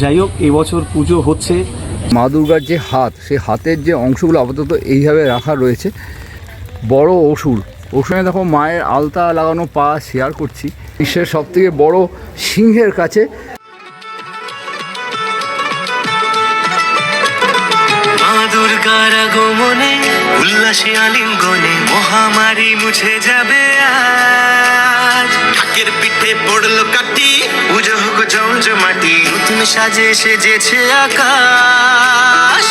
যাই হোক এবছর পুজো হচ্ছে। মা দুর্গার যে হাত সেই হাতের যে অংশগুলো আপাতত এইভাবে রাখা রয়েছে। বড় অসুর। অসুরে দেখো মায়ের আলতা লাগানো পা শেয়ার করছি। বিশ্বের সব থেকে বড় সিংহের কাছে। দুর্গার আগমনে উল্লাসে আলিঙ্গনে মহামারী মুছে যাবে আজ। ঢাকের পিঠে পড়ল কাটি পুজো হোক জমজমাটি। নতুন সাজে সেজেছে আকাশ।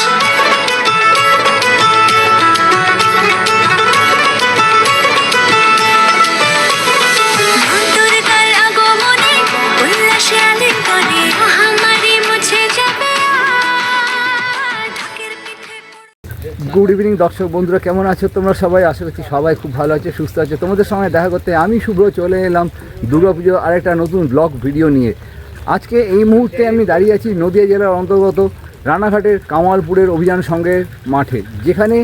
গুড ইভিনিং দর্শক বন্ধুরা, কেমন আছো তোমরা সবাই? আশা করছি সবাই খুব ভালো আছে, সুস্থ আছে। তোমাদের সঙ্গে দেখা করতে আমি শুভ্র চলে এলাম দুর্গা দুর্গাপুজো আরেকটা নতুন ব্লগ ভিডিও নিয়ে। আজকে এই মুহূর্তে আমি দাঁড়িয়ে আছি নদিয়া জেলার অন্তর্গত রানাঘাটের কামালপুরের অভিযান সংঘের মাঠে, যেখানে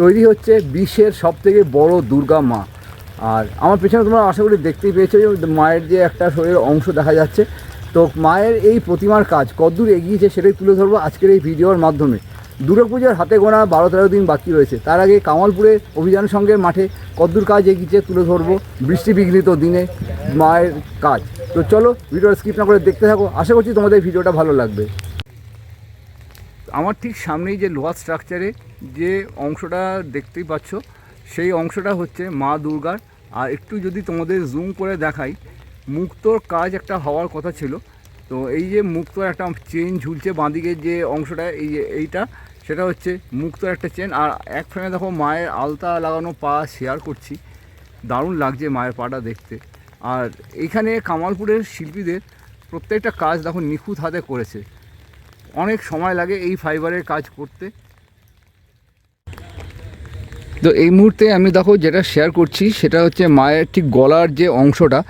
তৈরি হচ্ছে বিশ্বের সবথেকে বড় দুর্গা মা। আর আমার পেছনে তোমরা আশা করি দেখতেই পেয়েছ যে মায়ের যে একটা শরীরের অংশ দেখা যাচ্ছে। তো মায়ের এই প্রতিমার কাজ কতদূর এগিয়েছে সেটাই তুলে ধরবো আজকের এই ভিডিওর মাধ্যমে। দুর্গাপূজার হাতে গোনা বারো তেরো দিন বাকি রয়েছে। তার আগে কামালপুরে অভিযান সঙ্গে মাঠে কদ্দূর কাজ এগিয়েছে তুলে ধরবো বৃষ্টি বিঘ্নিত দিনে মায়ের কাজ। তো চলো, ভিডিওটা স্কিপ না করে দেখতে থাকো। আশা করছি তোমাদের ভিডিওটা ভালো লাগবে। আমার ঠিক সামনেই যে লোহার স্ট্রাকচারে যে অংশটা দেখতেই পাচ্ছ, সেই অংশটা হচ্ছে মা দুর্গার। আর একটু যদি তোমাদের জুম করে দেখাই, মুক্তর কাজ একটা হওয়ার কথা ছিল। তো এই যে মুক্তোর একটা চেন ঝুলছে বাঁদিকে যে অংশটা, এই এইটা সেটা হচ্ছে মুক্তোর একটা চেন আর এক ফ্রেমে দেখো মায়ের আলতা লাগানো পা শেয়ার করছি। দারুণ লাগছে মায়ের পাটা দেখতে। আর এইখানে কামালপুরের শিল্পীদের প্রত্যেকটা কাজ দেখো নিখুঁত হাতে করেছে। অনেক সময় লাগে এই ফাইবারের কাজ করতে। তো এই মুহূর্তে আমি দেখো যেটা শেয়ার করছি, সেটা হচ্ছে মায়ের ঠিক গলার যে অংশটা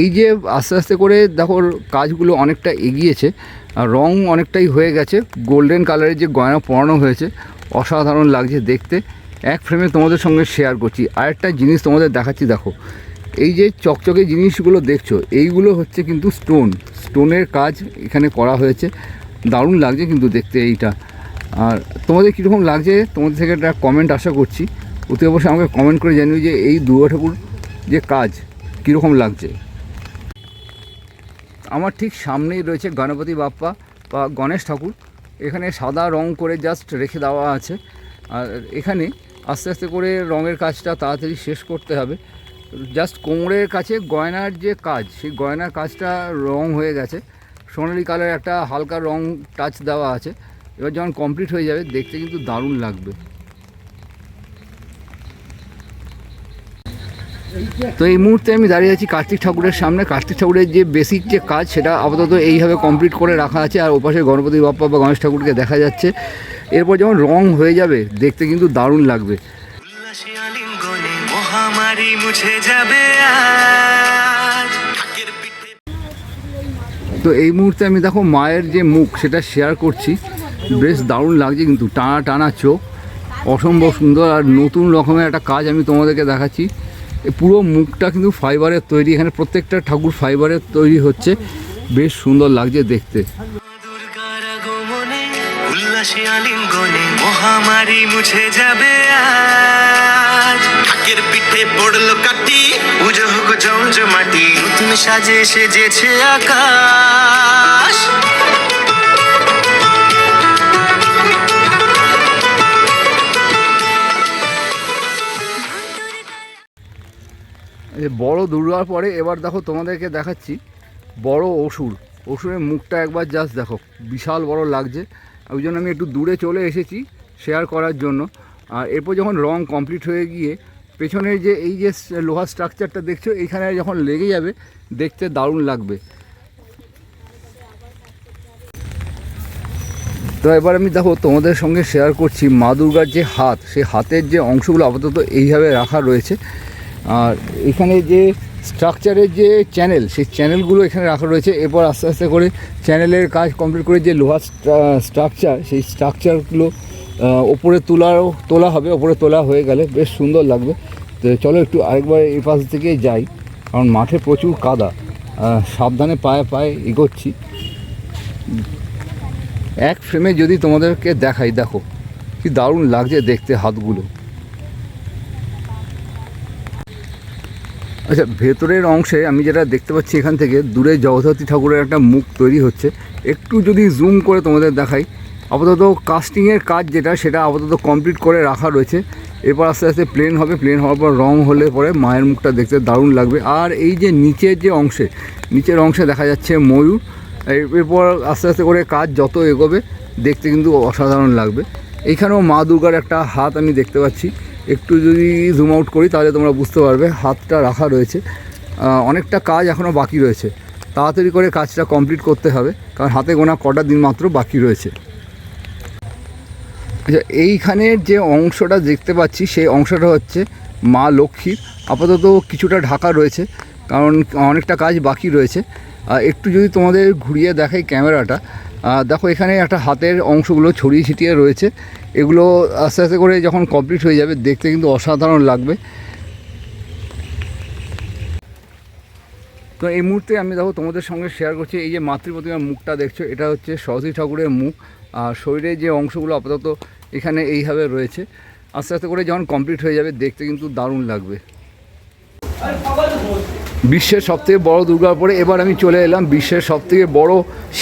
এই যে আস্তে আস্তে করে দেখো কাজগুলো অনেকটা এগিয়েছে, আর রং অনেকটাই হয়ে গেছে গোল্ডেন কালারের যে গয়না পরানো হয়েছে, অসাধারণ লাগছে দেখতে। এক ফ্রেমে তোমাদের সঙ্গে শেয়ার করছি। আরেকটা জিনিস তোমাদের দেখাচ্ছি, দেখো। এই যে চকচকে জিনিসগুলো দেখছ, এইগুলো হচ্ছে কিন্তু স্টোন স্টোনের কাজ এখানে করা হয়েছে। দারুণ লাগছে কিন্তু দেখতে এইটা। আর তোমাদের কীরকম লাগছে, তোমাদের থেকে একটা কমেন্ট আশা করছি। অতি অবশ্যই আমাকে কমেন্ট করে জানিও যে এই দুর্গা ঠাকুর যে কাজ কীরকম লাগছে? আমার ঠিক সামনেই রয়েছে গণপতি বাপ্পা বা গণেশ ঠাকুর। এখানে সাদা রং করে জাস্ট রেখে দেওয়া আছে। আর এখানে আস্তে আস্তে করে রঙের কাজটা তাড়াতাড়ি শেষ করতে হবে। জাস্ট কোমরের কাছে গয়নার যে কাজ, সেই গয়নার কাজটা রং হয়ে গেছে। সোনালি কালার একটা হালকা রং টাচ দেওয়া আছে। এবার যখন কমপ্লিট হয়ে যাবে, দেখতে কিন্তু দারুণ লাগবে। তো এই মুহূর্তে আমি দাঁড়িয়ে আছি কার্তিক ঠাকুরের সামনে। কার্তিক ঠাকুরের যে বেসিক যে কাজ সেটা আপাতত এইভাবে কমপ্লিট করে রাখা আছে আর ওপাশে গণপতি বাপ্পা বা গণেশ ঠাকুরকে দেখা যাচ্ছে। এরপর যখন রং হয়ে যাবে দেখতে কিন্তু দারুণ লাগবে। মহামারী মুছে যাবে তো এই মুহূর্তে আমি দেখো মায়ের যে মুখ সেটা শেয়ার করছি। বেশ দারুণ লাগছে কিন্তু টানা টানা চোখ। অসম্ভব সুন্দর আর নতুন রকমের একটা কাজ আমি তোমাদেরকে দেখাচ্ছি। পুরো মুখটা কিন্তু ফাইবারের তৈরি, এখানে প্রত্যেকটা ঠাকুর ফাইবারের তৈরি হচ্ছে। বেশ সুন্দর লাগছে দেখতে। উল্লাসে আলিঙ্গনে মহামারী মুছে যাবে আজ। ঢাকের পিঠে পড়ল কাটি পুজো হোক জমজমাটি নতুন সাজে সেজেছে আকাশ। বড় দুর্গার পরে এবার দেখো তোমাদেরকে দেখাচ্ছি বড় অসুর। অসুরের মুখটা একবার জাস্ট দেখো, বিশাল বড় লাগছে। ওই জন্য আমি একটু দূরে চলে এসেছি শেয়ার করার জন্য। আর এরপর যখন রং কমপ্লিট হয়ে গিয়ে পেছনের যে এই যে লোহার স্ট্রাকচারটা দেখছ এইখানে যখন লেগে যাবে, দেখতে দারুণ লাগবে। তো এবার আমি দেখো তোমাদের সঙ্গে শেয়ার করছি মা দুর্গার যে হাত, সেই হাতের যে অংশগুলো আপাতত এইভাবে রাখা রয়েছে। আর এখানে যে স্ট্রাকচারের যে চ্যানেল সেই চ্যানেলগুলো এখানে রাখা রয়েছে। এরপর আস্তে আস্তে করে চ্যানেলের কাজ কমপ্লিট করে যে লোহার স্ট্রাকচার সেই স্ট্রাকচারগুলো ওপরে তোলাও তোলা হবে, ওপরে তোলা হয়ে গেলে। বেশ সুন্দর লাগবে। তো চলো একটু আরেকবার এই পাশ থেকে যাই, কারণ মাঠে প্রচুর কাদা। সাবধানে পায়ে পায়ে এগোচ্ছি। এক ফ্রেমে যদি তোমাদেরকে দেখাই, দেখো, কি দারুণ লাগছে দেখতে হাতগুলো। আচ্ছা ভেতরের অংশে আমি যেটা দেখতে পাচ্ছি এখান থেকে দূরে জগদ্ধাত্রী ঠাকুরের একটা মুখ তৈরি হচ্ছে। একটু যদি জুম করে তোমাদের দেখাই, আপাতত কাস্টিংয়ের কাজ যেটা, সেটা আপাতত কমপ্লিট করে রাখা রয়েছে। এরপর আস্তে আস্তে প্লেন হবে প্লেন হওয়ার পর রং হলে পরে মায়ের মুখটা দেখতে দারুণ লাগবে। আর এই যে নিচের যে অংশে, নিচের অংশে দেখা যাচ্ছে ময়ূর। এর- এরপর আস্তে আস্তে করে কাজ যত এগোবে, দেখতে কিন্তু অসাধারণ লাগবে। এইখানেও মা দুর্গার একটা হাত আমি দেখতে পাচ্ছি। একটু যদি জুম আউট করি, তাহলে তোমরা বুঝতে পারবে, হাতটা রাখা রয়েছে। অনেকটা কাজ এখনও বাকি রয়েছে। তাড়াতাড়ি করে কাজটা কমপ্লিট করতে হবে, কারণ হাতে গোনা কটা দিন মাত্র বাকি রয়েছে। আচ্ছা এইখানের যে অংশটা দেখতে পাচ্ছি, সেই অংশটা হচ্ছে মা লক্ষ্মীর। আপাতত কিছুটা ঢাকা রয়েছে, কারণ অনেকটা কাজ বাকি রয়েছে। আর একটু যদি তোমাদের ঘুরিয়ে দেখাই ক্যামেরাটা দেখো, এখানে একটা হাতের অংশগুলো ছড়িয়ে ছিটিয়ে রয়েছে। এগুলো আস্তে আস্তে করে যখন কমপ্লিট হয়ে যাবে, দেখতে কিন্তু অসাধারণ লাগবে। তো এই মুহূর্তে আমি দেখো, তোমাদের সঙ্গে শেয়ার করছি, এই যে মাতৃপ্রতিমার মুখটা দেখছ, এটা হচ্ছে সরস্বতী ঠাকুরের মুখ। আর শরীরের যে অংশগুলো আপাতত এখানে এইভাবে রয়েছে, আস্তে আস্তে করে যখন কমপ্লিট হয়ে যাবে, দেখতে কিন্তু দারুণ লাগবে। বিশ্বের সবথেকে বড় দুর্গার পরে এবার আমি চলে এলাম বিশ্বের সবথেকে বড়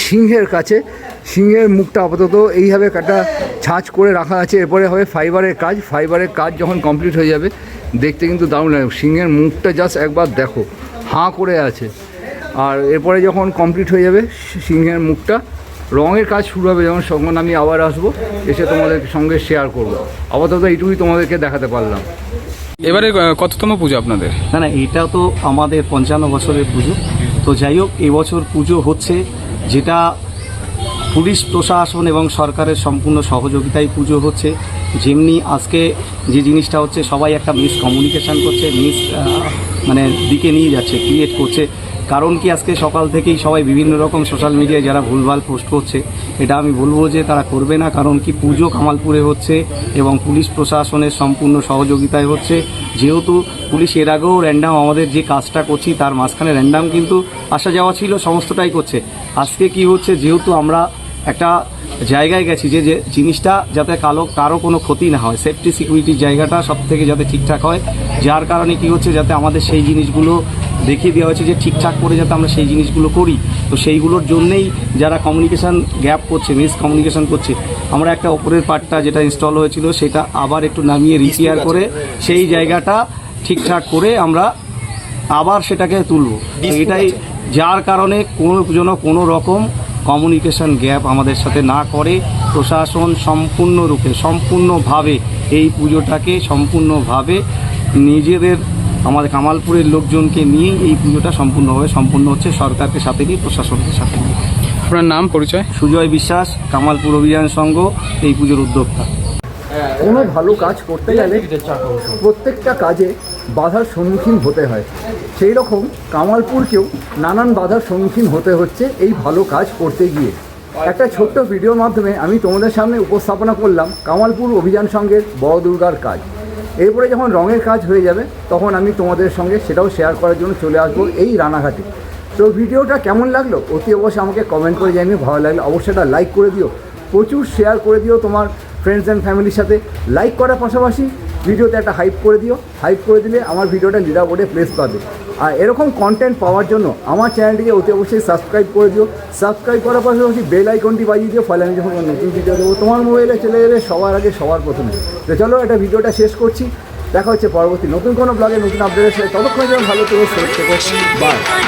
সিংহের কাছে। সিংহের মুখটা আপাতত এইভাবে একটা ছাঁচ করে রাখা আছে। এরপরে হবে ফাইবারের কাজ। ফাইবারের কাজ যখন কমপ্লিট হয়ে যাবে, দেখতে কিন্তু দারুণ লাগবে সিংহের মুখটা জাস্ট একবার দেখো, হাঁ করে আছে। আর এরপরে যখন কমপ্লিট হয়ে যাবে সিংহের মুখটা, রঙের কাজ শুরু হবে যখন, সঙ্গে আমি আবার আসব, এসে তোমাদের সঙ্গে শেয়ার করব। আপাতত এইটুকুই তোমাদেরকে দেখাতে পারলাম। এবারে কততম পুজো আপনাদের? না না, এটা তো আমাদের পঞ্চান্ন বছরের পুজো। তো যাই হোক এবছর পুজো হচ্ছে যেটা পুলিশ প্রশাসন এবং সরকারের সম্পূর্ণ সহযোগিতায় পুজো হচ্ছে। যেমনি আজকে যে জিনিসটা হচ্ছে, সবাই একটা মিস কমিউনিকেশান করছে, মিস মানে দিকে নিয়ে যাচ্ছে, ক্রিয়েট করছে। কারণ কি আজকে সকাল থেকেই সবাই বিভিন্ন রকম সোশ্যাল মিডিয়ায় যারা ভুলভাল পোস্ট করছে, এটা আমি বলব যে তারা করবে না, কারণ কি পুজো কামালপুরে হচ্ছে এবং পুলিশ প্রশাসনের সম্পূর্ণ সহযোগিতায় হচ্ছে। যেহেতু পুলিশ এর আগেও র্যান্ডাম আমাদের যে কাজটা করছি, তার মাঝখানে র্যান্ডাম কিন্তু আসা যাওয়া ছিল, সমস্তটাই করছে। আজকে কি হচ্ছে, যেহেতু আমরা একটা জায়গায় গেছি যে যে জিনিসটা যাতে কালো, কারও কোনো ক্ষতি না হয় সেফটি সিকিউরিটির জায়গাটা সব থেকে যাতে ঠিকঠাক হয়, যার কারণে কি হচ্ছে, যাতে আমাদের সেই জিনিসগুলো দেখিয়ে দেওয়া হয়েছে যে ঠিকঠাক করে যাতে আমরা সেই জিনিসগুলো করি। তো সেইগুলোর জন্যেই যারা কমিউনিকেশান গ্যাপ করছে মিস কমিউনিকেশান করছে আমরা একটা ওপরের পার্টটা যেটা ইনস্টল হয়েছিল সেটা আবার একটু নামিয়ে রিপেয়ার করে সেই জায়গাটা ঠিকঠাক করে আমরা আবার সেটাকে তুলব। এটাই যার কারণে কোনো যেন কোনো রকম কমিউনিকেশন গ্যাপ আমাদের সাথে না করে প্রশাসন সম্পূর্ণরূপে সম্পূর্ণভাবে এই পুজোটাকে সম্পূর্ণভাবে নিজেদের আমাদের কামালপুরের লোকজনকে নিয়ে এই পুজোটা সম্পূর্ণভাবে সম্পূর্ণ হচ্ছে সরকারকে সাথে নিয়ে প্রশাসনকে সাথে নিয়ে। আপনার নাম পরিচয়? সুজয় বিশ্বাস কামালপুর অভিযান সংঘ এই পুজোর উদ্যোক্তা। কোনো ভালো কাজ করতে গেলে প্রত্যেকটা কাজে বাধার সম্মুখীন হতে হয়। সেই রকম কামালপুরকেও নানান বাধার সম্মুখীন হতে হচ্ছে এই ভালো কাজ করতে গিয়ে। একটা ছোট্ট ভিডিওর মাধ্যমে আমি তোমাদের সামনে উপস্থাপনা করলাম কামালপুর অভিযান সঙ্গের বড় দুর্গার কাজ। এরপরে যখন রঙের কাজ হয়ে যাবে, তখন আমি তোমাদের সঙ্গে সেটাও শেয়ার করার জন্য চলে আসব এই রানাঘাটে। তো ভিডিওটা কেমন লাগল? অতি অবশ্যই আমাকে কমেন্ট করে জানিয়ে ভালো লাগল অবশ্যই এটা লাইক করে দিও। প্রচুর শেয়ার করে দিও তোমার ফ্রেন্ডস অ্যান্ড ফ্যামিলির সাথে। লাইক করার পাশাপাশি ভিডিওতে একটা হাইপ করে দিও। হাইপ করে দিলে আমার ভিডিওটা লিডার বোর্ডে প্লেস পাবে। আর এরকম কন্টেন্ট পাওয়ার জন্য আমার চ্যানেলটিকে অতি অবশ্যই সাবস্ক্রাইব করে দিও। সাবস্ক্রাইব করার পাশাপাশি বেল আইকনটি বাজিয়ে দিও। ফলে আমি যখন নতুন ভিডিও দেবো, তোমার মোবাইলে চলে যাবে সবার আগে সবার প্রথমে। তো চলো এটা ভিডিওটা শেষ করছি। দেখা হচ্ছে পরবর্তী নতুন কোনো ব্লগে নতুন আপডেটের সাথে। ততক্ষণ যেন ভালো থেকো সেফ থেকো। বাই করে